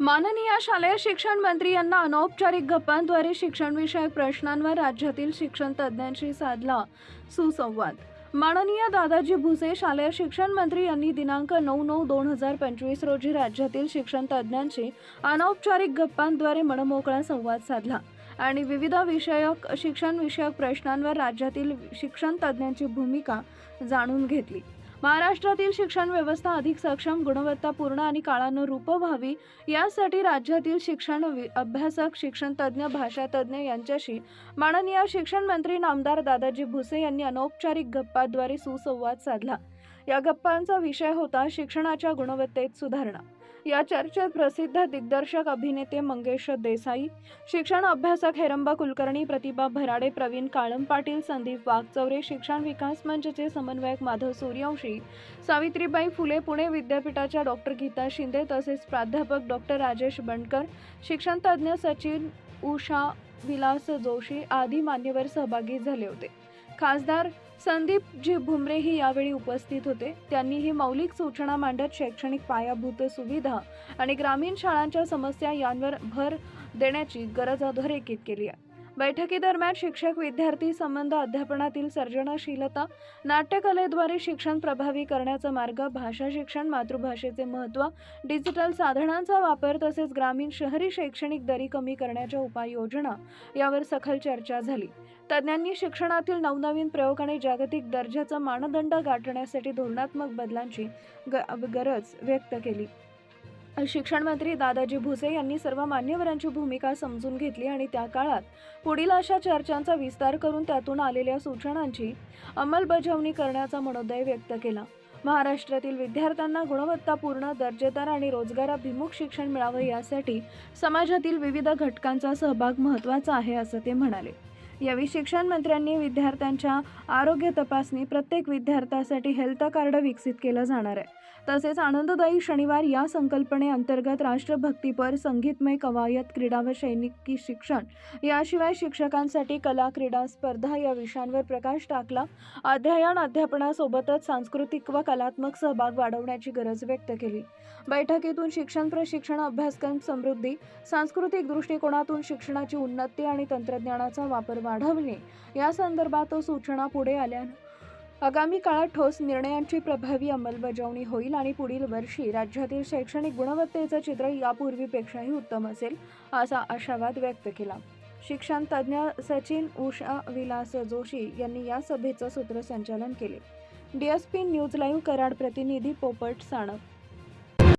माननीय शालेय शिक्षण मंत्री यांना अनौपचारिक गप्पांद्वारे शिक्षणविषयक प्रश्नांवर राज्यातील शिक्षण तज्ज्ञांशी साधला सुसंवाद. माननीय दादाजी भुसे शालेय शिक्षण मंत्री यांनी दिनांक नऊ नऊ दोन हजार पंचवीस रोजी राज्यातील शिक्षण तज्ज्ञांशी अनौपचारिक गप्पांद्वारे मनमोकळा संवाद साधला आणि विविध विषयक शिक्षणविषयक प्रश्नांवर राज्यातील शिक्षण तज्ज्ञांची भूमिका जाणून घेतली. महाराष्ट्रातील शिक्षण व्यवस्था अधिक सक्षम गुणवत्तापूर्ण आणि काळानुरूप व्हावी यासाठी राज्यातील शिक्षण वि- अभ्यासक शिक्षण तज्ज्ञ भाषा तज्ज्ञ यांच्याशी माननीय शिक्षण मंत्री नामदार दादाजी भुसे यांनी अनौपचारिक गप्पाद्वारे सुसंवाद साधला. या गप्पांचा विषय होता शिक्षणाच्या गुणवत्तेत सुधारणा. या चर्चेत प्रसिद्ध दिग्दर्शक अभिनेते मंगेश देसाई शिक्षण अभ्यासक हेरंबा कुलकर्णी प्रतिभा भराडे प्रवीण काळम पाटील संदीप वाघचौरे शिक्षण विकास मंचचे समन्वयक माधव सूर्यवंशी सावित्रीबाई फुले पुणे विद्यापीठाच्या डॉक्टर गीता शिंदे तसेच प्राध्यापक डॉक्टर राजेश बंडकर शिक्षण तज्ज्ञ सचिन उषा विलास जोशी आदी मान्यवर सहभागी झाले होते. खासदार संदीपजी भुमरेही यावेळी उपस्थित होते. त्यांनी ही मौलिक सूचना मांडत शैक्षणिक पायाभूत सुविधा आणि ग्रामीण शाळांच्या समस्या यांवर भर देण्याची गरज अधोरेखित केली आहे. बैठकीदरम्यान शिक्षक विद्यार्थी संबंध अध्यापनातील सर्जनशीलता नाट्यकलेद्वारे शिक्षण प्रभावी करण्याचा मार्ग भाषा शिक्षण मातृभाषेचे महत्त्व डिजिटल साधनांचा वापर तसेच ग्रामीण शहरी शैक्षणिक दरी कमी करण्याच्या उपाययोजना यावर सखल चर्चा झाली. तज्ज्ञांनी शिक्षणातील नवनवीन प्रयोग आणि जागतिक दर्जाचा मानदंड गाठण्यासाठी धोरणात्मक बदलांची ग- गरज व्यक्त केली. शिक्षण मंत्री दादाजी भुसे यांनी सर्व मान्यवरांची भूमिका समजून घेतली आणि त्या काळात पुढील अशा चर्चांचा विस्तार करून त्यातून आलेल्या सूचनांची अंमलबजावणी करण्याचा मनोदय व्यक्त केला. महाराष्ट्रातील विद्यार्थ्यांना गुणवत्तापूर्ण दर्जेदार आणि रोजगाराभिमुख शिक्षण मिळावं यासाठी समाजातील विविध घटकांचा सहभाग महत्त्वाचा आहे असं ते म्हणाले. यावेळी शिक्षण मंत्र्यांनी विद्यार्थ्यांच्या आरोग्य तपासणी प्रत्येक विद्यार्थ्यासाठी हेल्थ कार्ड विकसित केलं जाणार आहे. तसेच आनंददायी शनिवार या संकल्पनेअंतर्गत राष्ट्रभक्तीपर संगीतमय कवायत क्रीडा व सैनिकी शिक्षण याशिवाय शिक्षकांसाठी कला क्रीडा स्पर्धा या विषयांवर प्रकाश टाकला. अध्ययन अध्यापनासोबतच सांस्कृतिक व कलात्मक सहभाग वाढवण्याची गरज व्यक्त केली. बैठकीतून शिक्षण प्रशिक्षण अभ्यासक्रम समृद्धी सांस्कृतिक दृष्टिकोनातून शिक्षणाची उन्नती आणि तंत्रज्ञानाचा वापर वाढवणे या संदर्भात सूचना पुढे आल्या. आगामी काळात ठोस निर्णयांची प्रभावी अंमलबजावणी होईल आणि पुढील वर्षी राज्यातील शैक्षणिक गुणवत्तेचं चित्र यापूर्वीपेक्षाही उत्तम असेल असा आशावाद व्यक्त केला. शिक्षण तज्ज्ञ सचिन उषा विलास जोशी यांनी या सभेचं सूत्रसंचालन केले. डीएसपी न्यूज लाईव्ह कराड प्रतिनिधी पोपट साणप